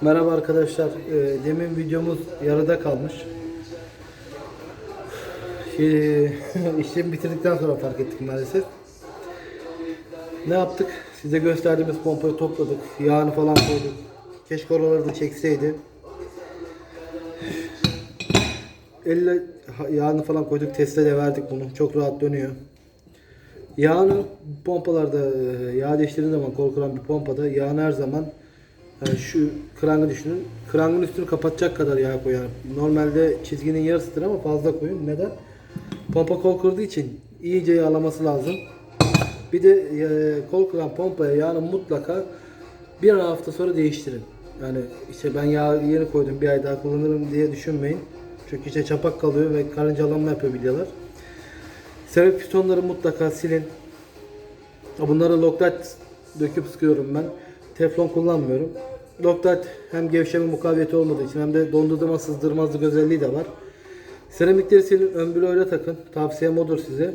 Merhaba arkadaşlar. Ee, demin videomuz yarıda kalmış. İşlemi bitirdikten sonra fark ettik maalesef. Ne yaptık? Size gösterdiğimiz pompayı topladık. Yağını falan koyduk. Keşke oraları da çekseydi. Elle yağını falan koyduk. Teste de verdik bunu. Çok rahat dönüyor. Yağını pompalarda e, yağ değiştirdiğin zaman kol kıran bir pompada yağını her zaman yani şu krangı düşünün. Krangın üstünü kapatacak kadar yağ. Yani Normalde çizginin yarısıdır ama fazla koyun. Neden? Pompa kol kırdığı için iyice yağlaması lazım. Bir de e, kol kıran pompaya yağını mutlaka bir hafta sonra değiştirin. Yani işte ben yağ yeni koydum bir ay daha kullanırım diye düşünmeyin. Çünkü işte çapak kalıyor ve karıncalanma yapıyor bilyalar. Sebep pistonları mutlaka silin. Bunları Loctite döküp sıkıyorum ben. Teflon kullanmıyorum. Loctite hem gevşeme mukaviyeti olmadığı için hem de dondurma sızdırmazlık özelliği de var. Seramikleri silin, ön bloğuyla takın. Tavsiyem odur size.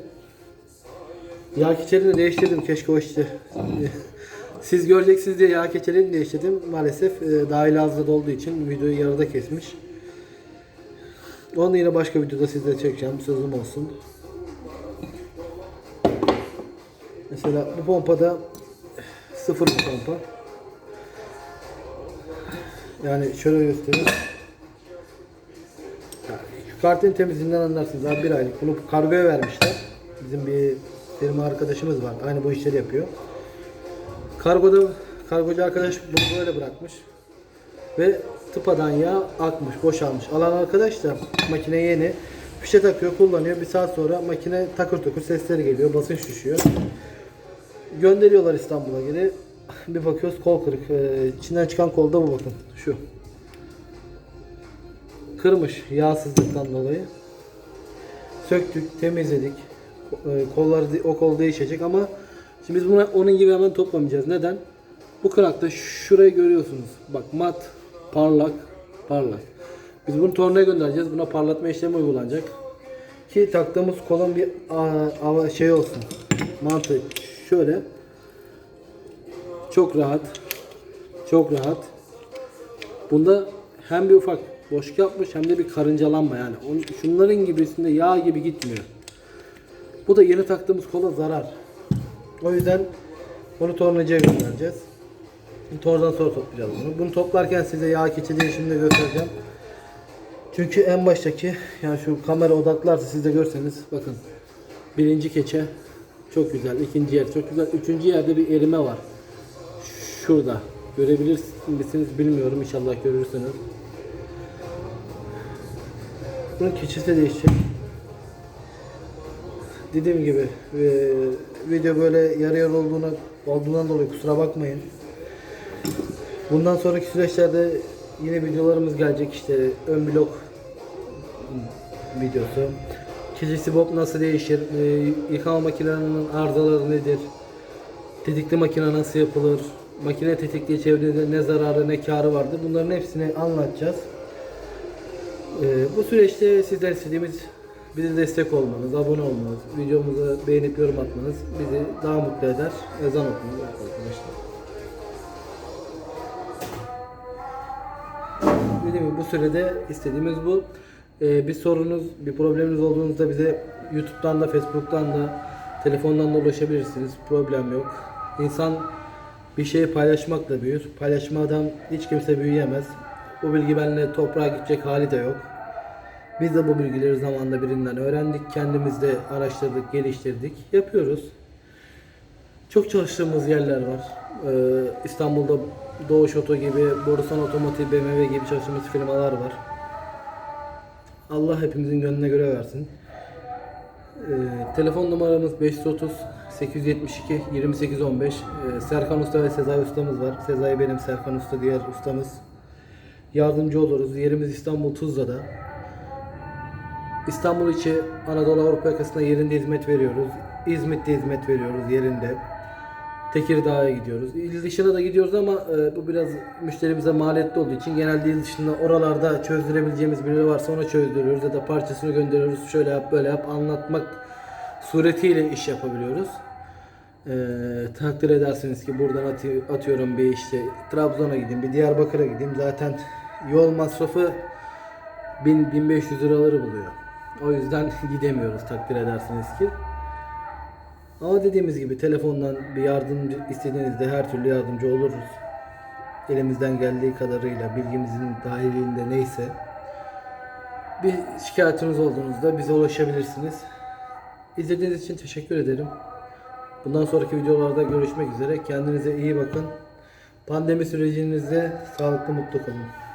Yağ keçerini değiştirdim keşke o işte. Siz göreceksiniz diye yağ keçelerini değiştirdim. Maalesef e, dahil hazırda olduğu için videoyu yarıda kesmiş. Onu yine başka videoda sizlere çekeceğim. Sözüm olsun. Mesela bu pompada sıfır bir pompa. Yani şöyle göstereyim. Şu kartın temizliğinden anlarsınız. Abi bir aylık. Bunu kargoya vermişler. Bizim bir firma arkadaşımız var. Aynı bu işleri yapıyor. Kargoda kargocu arkadaş bunu böyle bırakmış. Ve tıpadan yağ akmış, boşalmış. Alan arkadaş da makine yeni. Fişe takıyor, kullanıyor. Bir saat sonra makine takır tukur sesleri geliyor, basınç düşüyor. Gönderiyorlar İstanbul'a geri. Bir bakıyoruz kol kırık. Ee, çıkan kolda bu bakın. Şu. Kırmış yağsızlıktan dolayı. Söktük, temizledik. Ee, kolları o kol değişecek ama şimdi biz bunu onun gibi hemen toplamayacağız. Neden? Bu krakta şurayı görüyorsunuz. Bak mat, parlak, parlak. Biz bunu tornaya göndereceğiz. Buna parlatma işlemi uygulanacak. Ki taktığımız kolun bir şey olsun. Mantığı şöyle. Çok rahat. Çok rahat. Bunda hem bir ufak boşluk yapmış hem de bir karıncalanma yani. Şunların gibisinde yağ gibi gitmiyor. Bu da yeni taktığımız kola zarar. O yüzden bunu tornacıya göndereceğiz. Tordan sonra toplayacağız bunu. Bunu toplarken size yağ keçi değişimini de göstereceğim. Çünkü en baştaki yani şu kamera odaklarsa siz de görseniz bakın. Birinci keçe çok güzel. ikinci yer çok güzel. Üçüncü yerde bir erime var. Şurada. Görebilir misiniz bilmiyorum. İnşallah görürsünüz. Bunun keçisi de değişecek. Dediğim gibi e, video böyle yarı yarı olduğuna, olduğundan dolayı kusura bakmayın. Bundan sonraki süreçlerde yine videolarımız gelecek işte ön blok videosu. Keçisi bob nasıl değişir? E, yıkama makinelerinin arızaları nedir? Tetikli makine nasıl yapılır? Makine tetikli çevrede ne zararı ne karı vardır? Bunların hepsini anlatacağız. Ee, bu süreçte sizden istediğimiz bize destek olmanız, abone olmanız, videomuzu beğenip yorum atmanız bizi daha mutlu eder. Ezan okunuyor arkadaşlar. Dediğim gibi bu sürede istediğimiz bu. Ee, bir sorunuz, bir probleminiz olduğunuzda bize YouTube'dan da, Facebook'tan da, telefondan da ulaşabilirsiniz. Problem yok. İnsan bir şeyi paylaşmakla büyür. Paylaşmadan hiç kimse büyüyemez. Bu bilgi benimle toprağa gidecek hali de yok. Biz de bu bilgileri zamanında birinden öğrendik. Kendimiz de araştırdık, geliştirdik. Yapıyoruz. Çok çalıştığımız yerler var. Ee, İstanbul'da Doğuş Oto gibi, Borusan Otomotiv, BMW gibi çalıştığımız firmalar var. Allah hepimizin gönlüne göre versin. Ee, telefon numaramız 530 872 2815. Ee, Serkan Usta ve Sezai Ustamız var. Sezai benim, Serkan Usta diğer ustamız. Yardımcı oluruz. Yerimiz İstanbul Tuzla'da. İstanbul içi Anadolu Avrupa yakasında yerinde hizmet veriyoruz. İzmit'te hizmet veriyoruz yerinde. Tekirdağ'a gidiyoruz. İl dışına da gidiyoruz ama e, bu biraz müşterimize maliyetli olduğu için genelde il dışında oralarda çözdürebileceğimiz biri varsa ona çözdürüyoruz ya da parçasını gönderiyoruz. Şöyle yap böyle yap anlatmak suretiyle iş yapabiliyoruz. Ee, takdir edersiniz ki buradan atı- atıyorum bir işte Trabzon'a gideyim, bir Diyarbakır'a gideyim. Zaten yol masrafı 1000 1500 liraları buluyor. O yüzden gidemiyoruz takdir edersiniz ki. Ama dediğimiz gibi telefondan bir yardımcı istediğinizde her türlü yardımcı oluruz. Elimizden geldiği kadarıyla bilgimizin dahilinde neyse bir şikayetiniz olduğunuzda bize ulaşabilirsiniz. İzlediğiniz için teşekkür ederim. Bundan sonraki videolarda görüşmek üzere. Kendinize iyi bakın. Pandemi sürecinizde sağlıklı mutlu kalın.